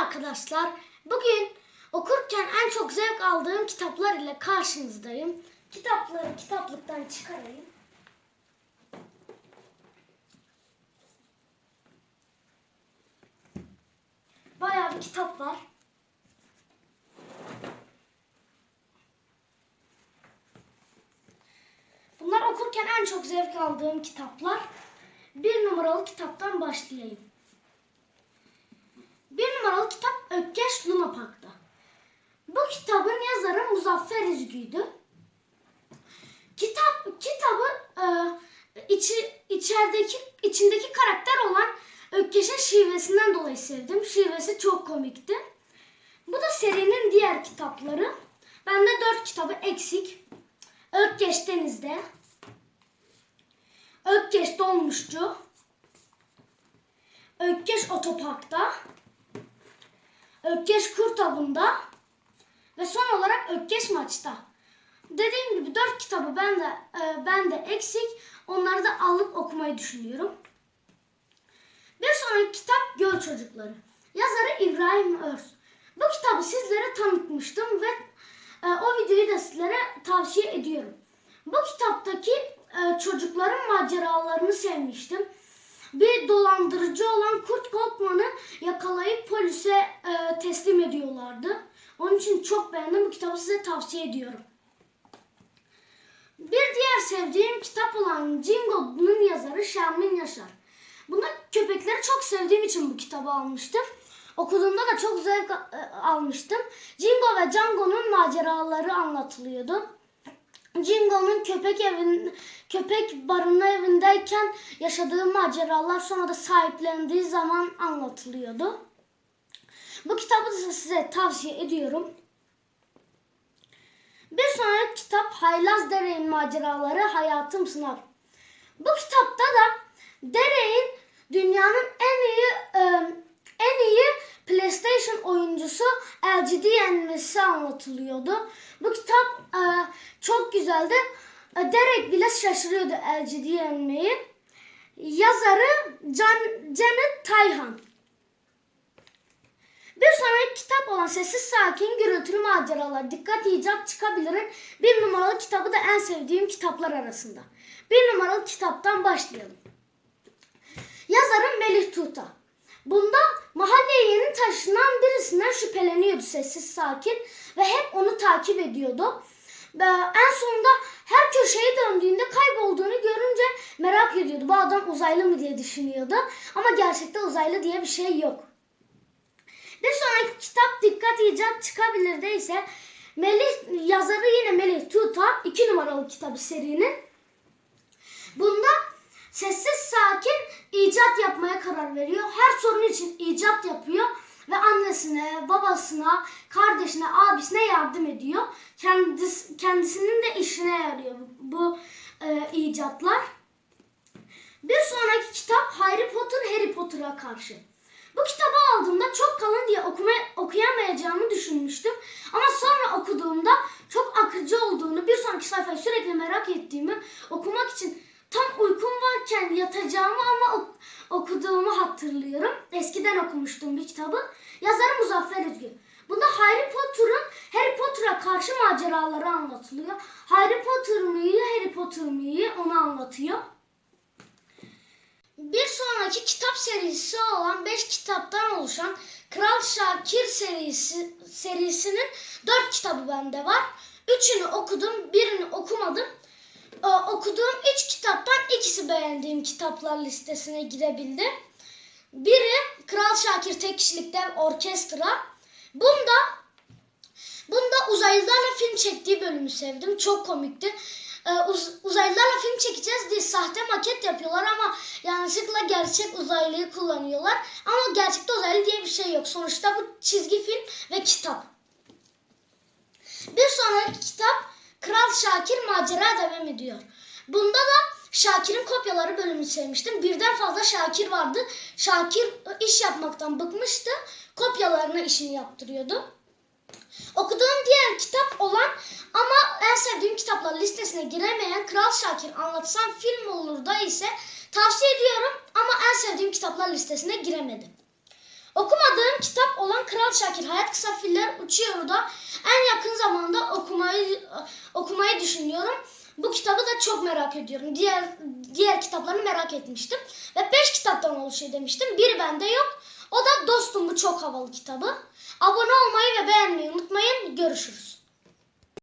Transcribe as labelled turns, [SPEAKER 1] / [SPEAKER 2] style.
[SPEAKER 1] arkadaşlar. Bugün okurken en çok zevk aldığım kitaplar ile karşınızdayım. Kitapları kitaplıktan çıkarayım. Bayağı bir kitap var. Bunlar okurken en çok zevk aldığım kitaplar. Bir numaralı kitaptan başlayayım. Bir numaralı kitap Ökkeş Luna Park'ta. Bu kitabın yazarı Muzaffer İzgü'ydü. Kitap kitabı e, içi, içerideki içindeki karakter olan Ökkeş'in şivesinden dolayı sevdim. Şivesi çok komikti. Bu da serinin diğer kitapları. Bende dört kitabı eksik. Ökkeş Deniz'de. Ökkeş Dolmuşçu. Ökkeş Otopark'ta. Ökkeş Kurtabı'nda. Ve son olarak Ökkeş Maç'ta. Dediğim gibi dört kitabı ben de, e, ben de eksik. Onları da alıp okumayı düşünüyorum. Bir sonraki kitap Göl Çocukları. Yazarı İbrahim Öz. Bu kitabı sizlere tanıtmıştım ve e, o videoyu da sizlere tavsiye ediyorum. Bu kitaptaki e, çocukların maceralarını sevmiştim. Bir dolandırıcı olan Kurt Goldman'ı yakalayıp polise e, teslim ediyorlardı. Onun için çok beğendim. Bu kitabı size tavsiye ediyorum. Bir diğer sevdiğim kitap olan Jingo'nun yazarı Şermin Yaşar. Bunda köpekleri çok sevdiğim için bu kitabı almıştım. Okuduğumda da çok zevk e, almıştım. Jingo ve Django'nun maceraları anlatılıyordu. Jingo'nun köpek evin köpek barınma evindeyken yaşadığı maceralar sonra da sahiplendiği zaman anlatılıyordu. Da size tavsiye ediyorum. Bir sonraki kitap Haylaz Dere'nin maceraları Hayatım Sınav. Bu kitapta da Dere'nin dünyanın en iyi e, en iyi PlayStation oyuncusu LGD yenmesi anlatılıyordu. Bu kitap e, çok güzeldi. E, Derek bile şaşırıyordu LGD yenmeyi. Yazarı Can, Janet Tayhan. Bir sonraki kitap olan Sessiz Sakin Gürültülü Maceralar Dikkat İcat Çıkabilir'in bir numaralı kitabı da en sevdiğim kitaplar arasında. Bir numaralı kitaptan başlayalım. Yazarı Melih Tuğta. Bunda mahalleye yeni taşınan birisinden şüpheleniyordu sessiz sakin ve hep onu takip ediyordu. En sonunda her köşeyi döndüğünde kaybolduğunu görünce merak ediyordu. Bu adam uzaylı mı diye düşünüyordu. Ama gerçekte uzaylı diye bir şey yok. İcat Çıkabilir'de ise Melih yazarı yine Melih Tuğta iki numaralı kitabı serinin. Bunda sessiz sakin icat yapmaya karar veriyor. Her sorun için icat yapıyor ve annesine, babasına, kardeşine, abisine yardım ediyor. Kendisi, kendisinin de işine yarıyor bu, e, icatlar. Bir sonraki kitap Harry Potter Harry Potter'a karşı. Bu kitabı aldığımda çok okuyamayacağımı düşünmüştüm. Ama sonra okuduğumda çok akıcı olduğunu, bir sonraki sayfayı sürekli merak ettiğimi, okumak için tam uykum varken yatacağımı ama ok- okuduğumu hatırlıyorum. Eskiden okumuştum bir kitabı. Yazarı Muzaffer Üzgün. Bunda Harry Potter'ın Harry Potter'a karşı maceraları anlatılıyor. Harry Potter mı iyi, Harry Potter mı iyi onu anlatıyor. Bir sonraki kitap serisi olan 5 kitaptan oluşan Kral Şakir serisi serisinin 4 kitabı bende var. Üçünü okudum, birini okumadım. Ee, okuduğum 3 kitaptan ikisi beğendiğim kitaplar listesine girebildi. Biri Kral Şakir tek kişilik dev orkestra. Bunda bunda uzaylılarla film çektiği bölümü sevdim. Çok komikti. Ee, uz- uzaylılarla film çekeceğiz diye sahte maket yapıyorlar ama yanlışlıkla gerçek uzaylıyı kullanıyorlar. Ama gerçekte uzaylı diye bir şey yok. Sonuçta bu çizgi film ve kitap. Bir sonraki kitap Kral Şakir macera devam ediyor. Bunda da Şakir'in kopyaları bölümünü sevmiştim. Birden fazla Şakir vardı. Şakir iş yapmaktan bıkmıştı. Kopyalarına işini yaptırıyordu. Okuduğum diğer kitap olan ama en sevdiğim kitaplar listesine giremeyen Kral Şakir anlatsam film olur da ise tavsiye ediyorum ama en sevdiğim kitaplar listesine giremedi. Okumadığım kitap olan Kral Şakir Hayat Kısa Filler Uçuyor da en yakın zamanda okumayı okumayı düşünüyorum. Bu kitabı da çok merak ediyorum. Diğer diğer kitaplarını merak etmiştim. Ve 5 kitaptan oluşuyor demiştim. Biri bende yok. O da Dostum Bu Çok Havalı kitabı. Abone olmayı ve beğenmeyi unutmayın. Görüşürüz.